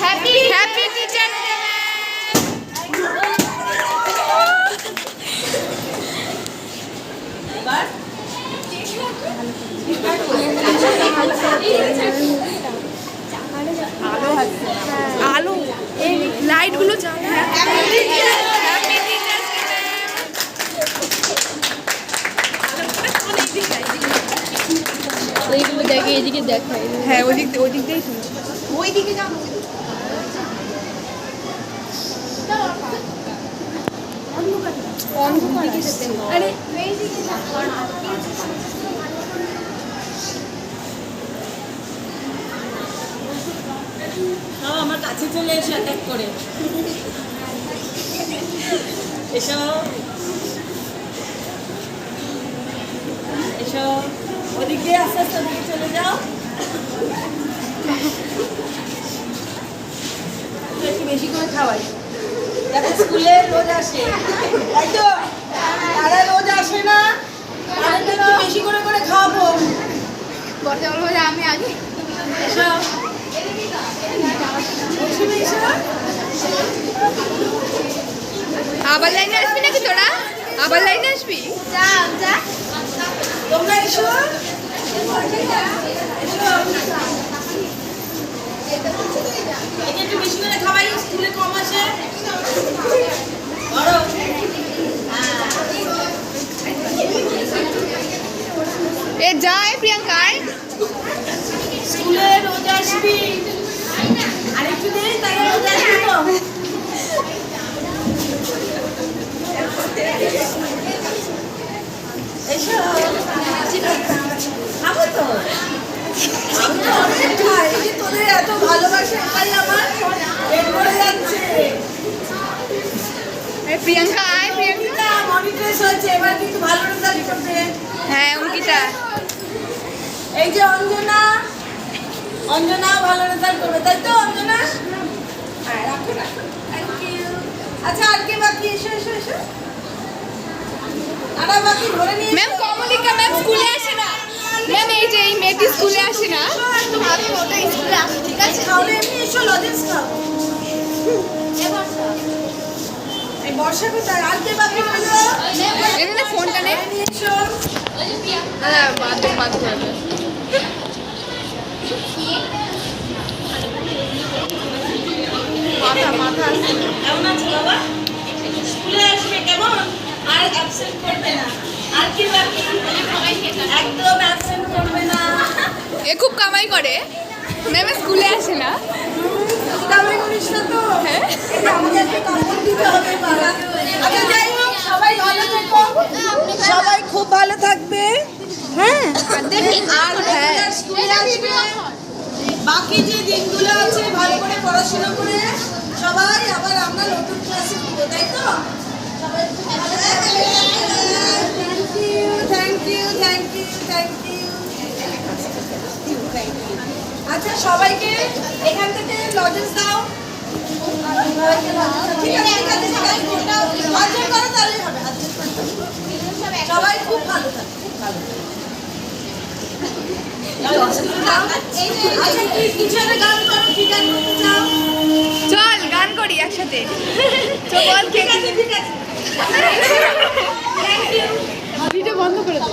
Happy happy teacher দেখে এদিকে দেখাই। হ্যাঁ ওদিক দিয়ে- ওদিক দিয়েই শুনছি ওই দিকে যাও আরে সব আমার কাছে চলে এসে অ্যাটাক করে। এসো এসো ওদিক দিয়ে আস্তে আস্তে ওদিকে চলে যাও। একটু বেশি করে খাওয়াই। যাতে স্কুলে রোজ আসে। তাই তো? তারা রোজ আসে না। তাদেরকে একটু বেশি করে করে খাওয়াবো। বলব যে আমি আগে এসো। আবার লাইনে আসবি নাকি তোরা? আবার লাইনে আসবি? যা যা তোমরা এসো। একটু বেশি করে খাওয়াই স্কুলে কম আসে। বড়। এ যায় প্রিয়াঙ্কা স্কুলে রোজ আসবি। আর একটু দেরি তাহলে রোজ আসবি তো। এসো। প্রিয়াঙ্কা আয় প্রিয়াঙ্কা। মনিটরেস হচ্ছে এবার কিন্তু ভালো রেজাল্ট করবে হ্যাঁ অঙ্কিতা। এই যে অঞ্জনা অঞ্জনা ভালো রেজাল্ট করবে তাই তো অঞ্জনা? হ্যাঁ রাখো রাখো। থ্যাংক ইউ আচ্ছা আর কে বাকি? এসো এসো এসো। আরা বাকি ধরে নিয়ে ম্যাম কমলিকা ম্যাম স্কুলে আসে ম্যাম এই যে এই মেয়েটি স্কুলে আসে না? আমি ওটা স্কুলে আসি ঠিক আছে তাহলে এমনি এসো লজেন্স খাও এই বর্ষা কোথায় কে বাকি রইল এখানে ফোনটা নেই এসো বাদ বাদ করবে মাথা মাথা কেমন আছো বাবা স্কুলে আসবে কেমন আর অ্যাবসেন্ট করবে না আর কি বাকি একদম অ্যাবসেন্ট করবে না এ খুব কামাই করে। ম্যাম স্কুলে আসে না। কামাই করিস না তো। হ্যাঁ। আচ্ছা সবাই খুব ভালো থাকবে। হ্যাঁ? আর হ্যাঁ। বাকি যে দিনগুলো আছে ভালো করে পড়াশোনা করে সবাই আবার আমরা নতুন ক্লাসে তাই তো? Thank you thank you thank you আচ্ছা সবাইকে এখান থেকে লজেন্স দাও। হবে। সবাই খুব ভালো। আচ্ছা চল গান করি একসাথে। ভিডিও বন্ধ করে